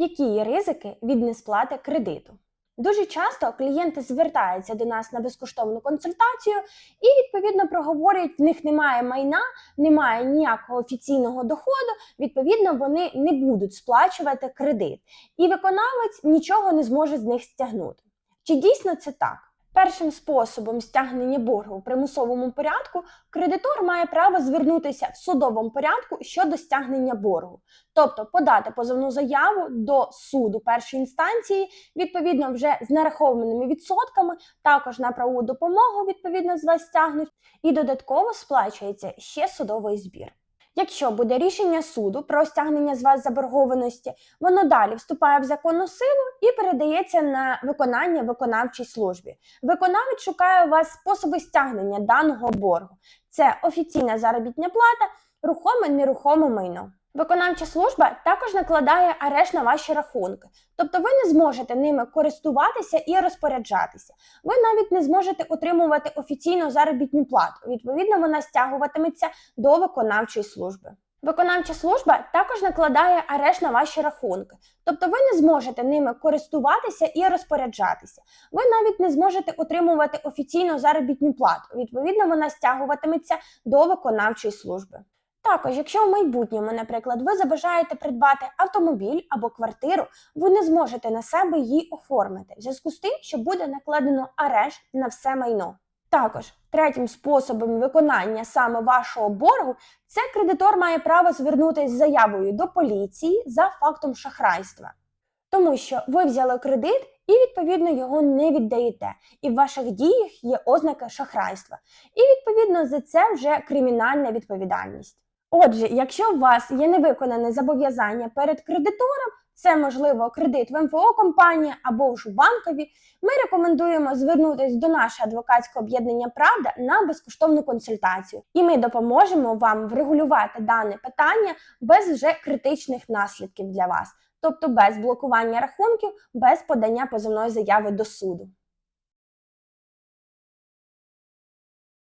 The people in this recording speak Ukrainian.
Які є ризики від несплати кредиту? Дуже часто клієнти звертаються до нас на безкоштовну консультацію і відповідно проговорюють, в них немає майна, немає ніякого офіційного доходу. Відповідно, вони не будуть сплачувати кредит, і виконавець нічого не зможе з них стягнути. Чи дійсно це так? Першим способом стягнення боргу у примусовому порядку кредитор має право звернутися в судовому порядку щодо стягнення боргу, тобто подати позовну заяву до суду першої інстанції, відповідно вже з нарахованими відсотками, також на правову допомогу відповідно з вас стягнуть, і додатково сплачується ще судовий збір. Якщо буде рішення суду про стягнення з вас заборгованості, воно далі вступає в законну силу і передається на виконання виконавчій службі. Виконавець шукає у вас способи стягнення даного боргу. Це офіційна заробітня плата, рухоме нерухоме майно. Виконавча служба також накладає арешт на ваші рахунки, тобто ви не зможете ними користуватися і розпоряджатися. Ви навіть не зможете отримувати офіційну заробітну плату. Відповідно, вона стягуватиметься до виконавчої служби. Виконавча служба також накладає арешт на ваші рахунки, тобто ви не зможете ними користуватися і розпоряджатися. Ви навіть не зможете отримувати офіційну заробітну плату. Відповідно, вона стягуватиметься до виконавчої служби. Також, якщо в майбутньому, наприклад, ви забажаєте придбати автомобіль або квартиру, ви не зможете на себе її оформити в зв'язку з тим, що буде накладено арешт на все майно. Також третім способом виконання саме вашого боргу це кредитор має право звернутися з заявою до поліції за фактом шахрайства, тому що ви взяли кредит і відповідно його не віддаєте, і в ваших діях є ознаки шахрайства. І відповідно за це вже кримінальна відповідальність. Отже, якщо у вас є невиконане зобов'язання перед кредитором, це можливо кредит в МФО компанії або ж у банкові, ми рекомендуємо звернутися до нашого адвокатського об'єднання Правда на безкоштовну консультацію, і ми допоможемо вам врегулювати дане питання без вже критичних наслідків для вас, тобто без блокування рахунків, без подання позовної заяви до суду.